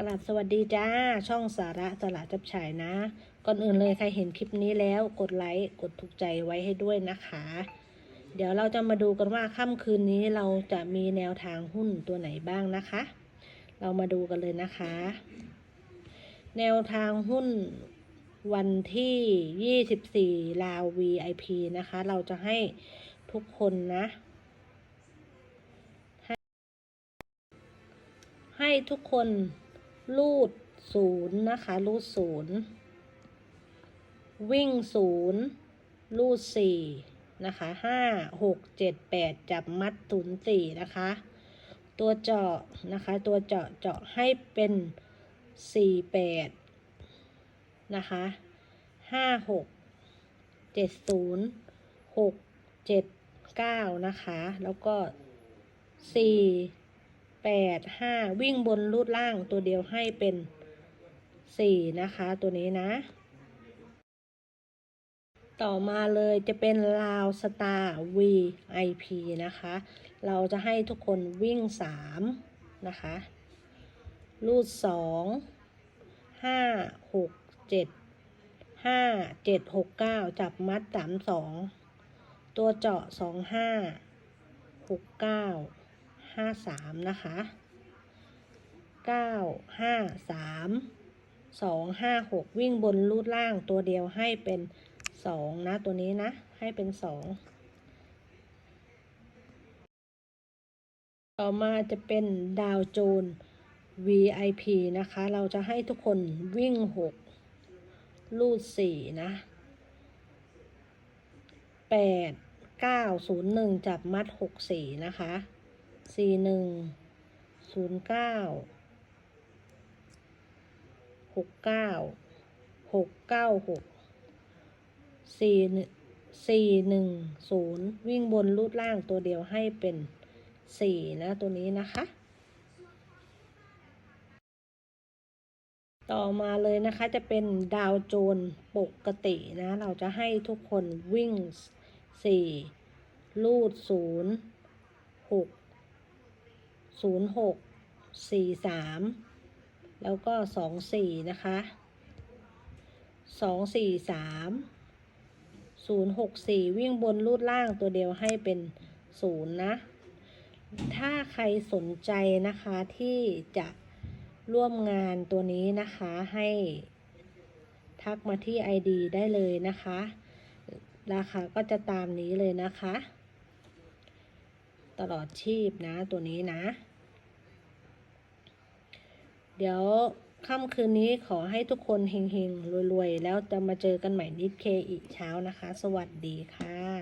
กราบสวัสดีจ้า ช่องสาระสละจับฉายนะ ก่อนอื่นเลยใครเห็นคลิปนี้แล้วกดไลค์กดถูกใจไว้ให้ด้วยนะคะ เดี๋ยวเราจะมาดูกันว่าค่ำคืนนี้เราจะมีแนวทางหุ้นตัวไหนบ้างนะคะ เรามาดูกันเลยนะคะ แนวทางหุ้นวันที่ 24 ลาว VIP นะคะ เราจะให้ทุกคนนะให้ทุกคน รูดศูนย์นะคะ รูดศูนย์วิ่งศูนย์รูดสี่นะคะห้าหกเจ็ดแปดจับมัดศูนย์สี่นะคะ ตัวเจาะนะคะ ตัวเจาะเจาะให้เป็นสี่แปดนะคะห้าหกเจ็ดศูนย์หกเจ็ดเก้านะคะ แล้วก็สี่ แปดห้าวิ่งบนรูดล่างตัวเดียวให้เป็นสี่นะคะตัวนี้นะ ต่อมาเลยจะเป็นลาวสตาร์ VIP นะคะ เราจะให้ทุกคนวิ่งสามนะคะรูดสองห้าหกเจ็ดห้าเจ็ดหกเก้าจับมัดสามสองตัวเจาะสองห้าหกเก้า ห้าสามนะคะเก้าห้าสามสองห้าหกวิ่งบนรูดล่างตัวเดียวให้เป็นสองนะ ตัวนี้นะ ให้เป็นสองต่อมาจะเป็นดาวโจน VIP นะคะ เราจะให้ทุกคนวิ่งหกรูดสี่นะแปดเก้าศูนย์หนึ่งจับมัดหกสี่นะคะ สี่หนึ่งศูนย์เก้าหกเก้าหกเก้าหกสี่สี่หนึ่งศูนย์วิ่งบนรูดล่างตัวเดียวให้เป็นสี่นะตัวนี้นะคะ ต่อมาเลยนะคะจะเป็นดาวโจนปกตินะ เราจะให้ทุกคนวิ่งสี่ลูดศูนย์หก ศูนย์หกสี่สามแล้วก็สองสี่นะคะสองสี่สามศูนย์หกสี่วิ่งบนรูดล่างตัวเดียวให้เป็นศูนย์นะ ถ้าใครสนใจนะคะที่จะร่วมงานตัวนี้นะคะให้ทักมาที่ ID ได้เลยนะคะ ราคาก็จะตามนี้เลยนะคะ ตลอดชีพนะตัวนี้นะ เดี๋ยวค่ำคืนนี้ขอให้ทุกคนเฮงๆ รวยๆ แล้วจะมาเจอกันใหม่นิดเคอีกเช้านะคะ สวัสดีค่ะ